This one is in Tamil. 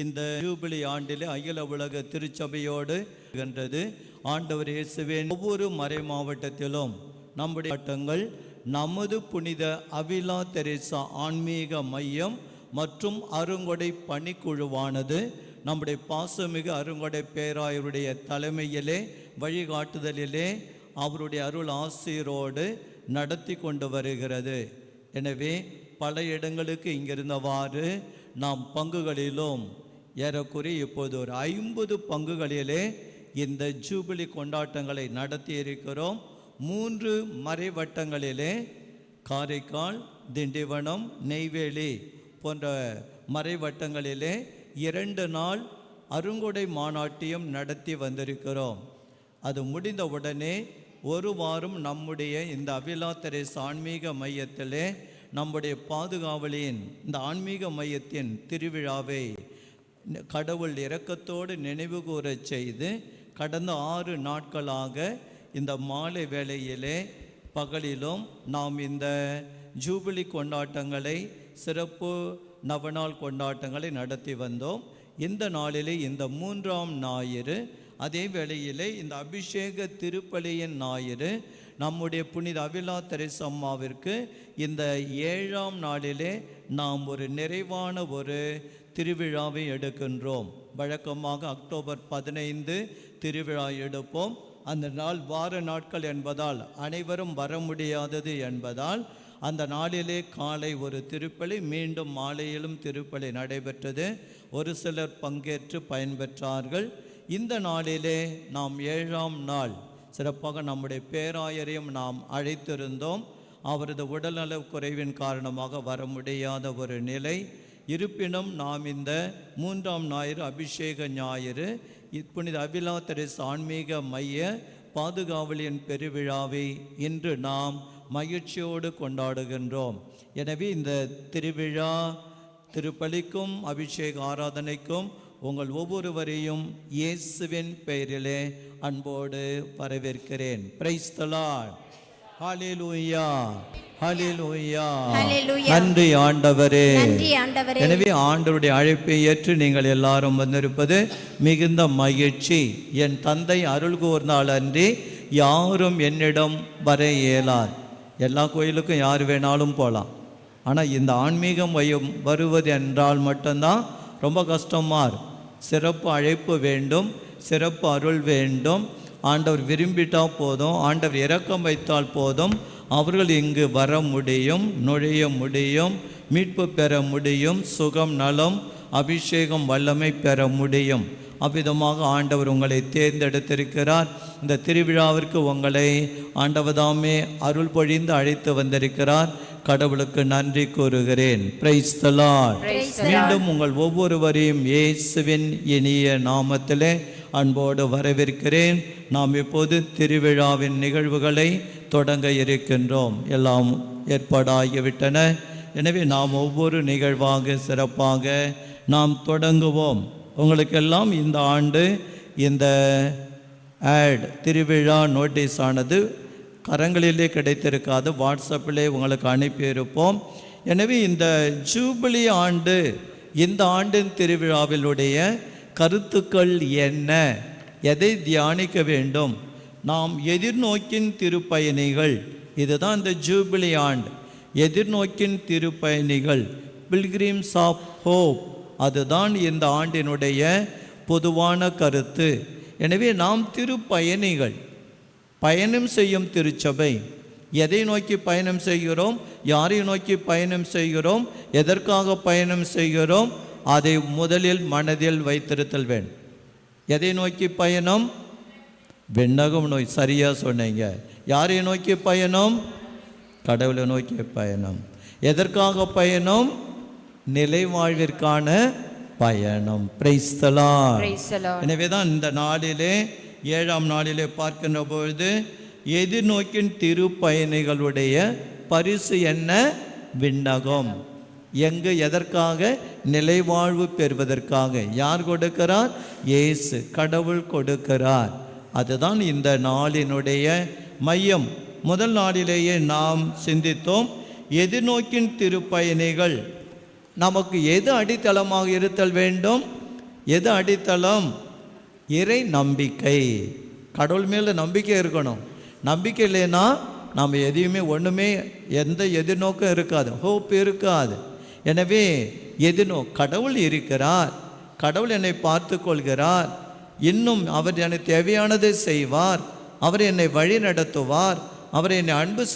இந்த ஜூபிலி ஆண்டிலே அகில உலக திருச்சபையோடு இருக்கின்றது. ஆண்டவர் இயேசுவின் ஒவ்வொரு மறை மாவட்டத்திலும் நம்முடைய வட்டங்கள் நமது புனித அவிலா தெரேசா ஆன்மீக மையம் மற்றும் அருங்கொடை பணிக்குழுவானது. நம்முடைய பாசமிகு அருங்கொடை பேராயருடைய தலைமையிலே வழிகாட்டுதலிலே அவருடைய அருள் ஆசிரோடு நடத்தி கொண்டு வருகிறது. எனவே பல இடங்களுக்கு இங்கிருந்தவாறு நாம் பங்குகளிலும் ஏறக்குறைய இப்போது ஒரு ஐம்பது பங்குகளிலே இந்த ஜூபிலி கொண்டாட்டங்களை நடத்தி இருக்கிறோம். மூன்று மறைவட்டங்களிலே காரைக்கால் திண்டிவனம் நெய்வேலி போன்ற மறைவட்டங்களிலே இரண்டு நாள் அருங்கொடை மாநாட்டியம் நடத்தி வந்திருக்கிறோம். அது முடிந்தவுடனே ஒரு வாரம் நம்முடைய இந்த அபிலா ஆன்மீக மையத்திலே நம்முடைய பாதுகாவலியின் இந்த ஆன்மீக மையத்தின் திருவிழாவை கடவுள் இரக்கத்தோடு நினைவு கூற செய்து கடந்த ஆறு நாட்களாக இந்த மாலை வேளையிலே பகலிலும் நாம் இந்த ஜூபிலி கொண்டாட்டங்களை சிறப்பு நவநாள் கொண்டாட்டங்களை நடத்தி வந்தோம். இந்த நாளிலே இந்த மூன்றாம் ஞாயிறு அதே வேளையிலே இந்த அபிஷேக திருப்பலியின் ஞாயிறு நம்முடைய புனித அபிலா தெரசம்மாவிற்கு இந்த ஏழாம் நாளிலே நாம் ஒரு நிறைவான ஒரு திருவிழாவை எடுக்கின்றோம். வழக்கமாக அக்டோபர் பதினைந்து திருவிழா எடுப்போம். அந்த நாள் வார நாட்கள் என்பதால் அனைவரும் வர முடியாதது என்பதால் அந்த நாளிலே காலை ஒரு திருப்பலி மீண்டும் மாலையிலும் திருப்பலி நடைபெற்றது. ஒரு சிலர் பங்கேற்று பயன்பெற்றார்கள். இந்த நாளிலே நாம் ஏழாம் நாள் சிறப்பாக நம்முடைய பேராயரையும் நாம் அழைத்திருந்தோம். அவரது உடல்நலக் குறைவின் காரணமாக வர முடியாத ஒரு நிலை. இருப்பினும் நாம் இந்த மூன்றாம் ஞாயிறு அபிஷேக ஞாயிறு புனித அபிலா ஆன்மீக மைய பாதுகாவலியின் பெருவிழாவை இன்று நாம் மகிழ்ச்சியோடு கொண்டாடுகின்றோம். எனவே இந்த திருவிழா திருப்பலிக்கும் அபிஷேக ஆராதனைக்கும் உங்கள் ஒவ்வொருவரையும் இயேசுவின் பெயரிலே அன்போடு வரவேற்கிறேன். பிரைஸ் நன்றி ஆண்டவரே. எனவே ஆண்டவருடைய அழைப்பை ஏற்று நீங்கள் எல்லாரும் வந்திருப்பது மிகுந்த மகிழ்ச்சி. என் தந்தை அருள் கூர்ந்தால் அன்றி யாரும் என்னிடம் வர இயலார். எல்லா கோயிலுக்கும் யார் வேணாலும் போகலாம் ஆனால் இந்த ஆன்மீகம் மையம் வருவது என்றால் மட்டும்தான் ரொம்ப கஷ்டமா இருக்கும். சிறப்பு அழைப்பு வேண்டும் சிறப்பு அருள் வேண்டும் ஆண்டவர் விரும்பிட்டால் போதும் ஆண்டவர் இரக்கம் வைத்தால் போதும் அவர்கள் இங்கு வர முடியும் நுழைய முடியும் மீட்பு பெற முடியும் சுகம் நலம் அபிஷேகம் வல்லமை பெற முடியும். அவ்விதமாக ஆண்டவர் உங்களை தேர்ந்தெடுத்திருக்கிறார். இந்த திருவிழாவிற்கு உங்களை ஆண்டவதாமே அருள் பொழிந்து அழைத்து வந்திருக்கிறார். கடவுளுக்கு நன்றி கூறுகிறேன். மீண்டும் உங்கள் ஒவ்வொருவரையும் இயேசுவின் இனிய நாமத்திலே அன்போடு வரவேற்கிறேன். நாம் இப்போது திருவிழாவின் நிகழ்வுகளை தொடங்க இருக்கின்றோம். எல்லாம் ஏற்பாடாகிவிட்டன. எனவே நாம் ஒவ்வொரு நிகழ்வாக சிறப்பாக நாம் தொடங்குவோம். உங்களுக்கெல்லாம் இந்த ஆண்டு இந்த ஆட் திருவிழா நோட்டீஸ் ஆனது கரங்களிலே கிடைத்திருக்காது. வாட்ஸ்அப்பிலே உங்களுக்கு அனுப்பியிருப்போம். எனவே இந்த ஜூபிலி ஆண்டு இந்த ஆண்டின் திருவிழாவிலுடைய கருத்துக்கள் என்ன? எதை தியானிக்க வேண்டும்? நாம் எதிர்நோக்கின் திருப்பயணிகள். இதுதான் இந்த ஜூபிலி ஆண்டு எதிர்நோக்கின் திருப்பயணிகள். பில்கிரிம்ஸ் ஆஃப் ஹோப் அதுதான் இந்த ஆண்டினுடைய பொதுவான கருத்து. எனவே நாம் திருப்பயணிகள். பயணம் செய்யும் திருச்சபை. எதை நோக்கி பயணம் செய்கிறோம்? யாரை நோக்கி பயணம் செய்கிறோம்? எதற்காக பயணம் செய்கிறோம்? அதை முதலில் மனதில் வைத்திருத்தல் வேண்டும். எதை நோக்கி பயணம்? விண்ணகம் நோய் சரியா சொன்னீங்க. யாரை நோக்கி பயணம்? கடவுளை நோக்கிய பயணம். எதற்காக பயணம்? நிலை வாழ்விற்கான பயணம். பிரைஸ்தலாம். எனவே தான் இந்த நாளிலே ஏழாம் நாளிலே பார்க்கின்ற பொழுது எதிர்நோக்கின் திருப்பயணிகளுடைய பரிசு என்ன? விண்ணகம். எங்கு எதற்காக? நிலைவாழ்வு பெறுவதற்காக. யார் கொடுக்கிறார்? இயேசு கடவுள் கொடுக்கிறார். அதுதான் இந்த நாளினுடைய மையம். முதல் நாளிலேயே நாம் சிந்தித்தோம் எதிர்நோக்கின் திருப்பயணிகள். நமக்கு எது அடித்தளமாக இருத்தல் வேண்டும்? எது அடித்தளம்? இறை நம்பிக்கை. கடவுள் மேலே நம்பிக்கை இருக்கணும். நம்பிக்கை இல்லைன்னா நம்ம எதையுமே ஒன்றுமே எந்த எதிர்நோக்கம் இருக்காது. ஹோப் இருக்காது. எனவே எதிர்நோ கடவுள் இருக்கிறார் கடவுள் என்னை பார்த்து கொள்கிறார் இன்னும் அவர் எனக்கு தேவையானதை செய்வார் அவர் என்னை வழி நடத்துவார் அவர் என்னை அன்பு செய்